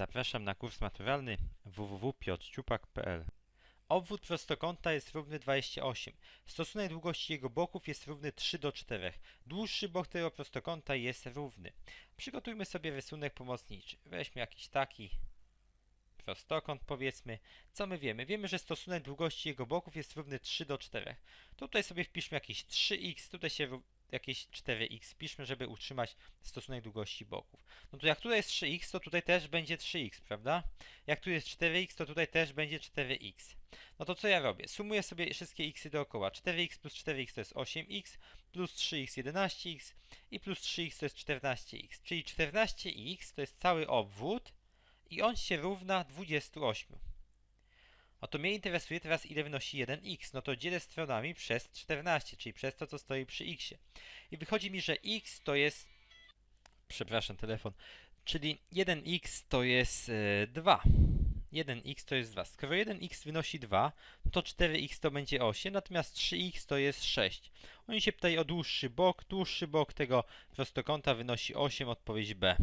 Zapraszam na kurs maturalny www.piotrciupak.pl Obwód prostokąta jest równy 28. Stosunek długości jego boków jest równy 3 do 4. Dłuższy bok tego prostokąta jest równy. Przygotujmy sobie rysunek pomocniczy. Weźmy jakiś taki prostokąt powiedzmy. Co my wiemy? Wiemy, że stosunek długości jego boków jest równy 3 do 4. Tutaj sobie wpiszmy jakieś 3x, tutaj się jakieś 4x wpiszmy, żeby utrzymać stosunek długości boków. No to jak tutaj jest 3x, to tutaj też będzie 3x, prawda? Jak tu jest 4x, to tutaj też będzie 4x. No to co ja robię? Sumuję sobie wszystkie xy dookoła. 4x plus 4x to jest 8x, plus 3x 11x i plus 3x to jest 14x. Czyli 14x to jest cały obwód i on się równa 28. No to mnie interesuje teraz ile wynosi 1x. No to dzielę stronami przez 14, czyli przez to, co stoi przy x. I wychodzi mi, że x to jest... Przepraszam, telefon. Czyli 1x to jest e, 2. 1x to jest 2. Skoro 1x wynosi 2, no to 4x to będzie 8, natomiast 3x to jest 6. Oni się pytają o dłuższy bok. Dłuższy bok tego prostokąta wynosi 8, odpowiedź B.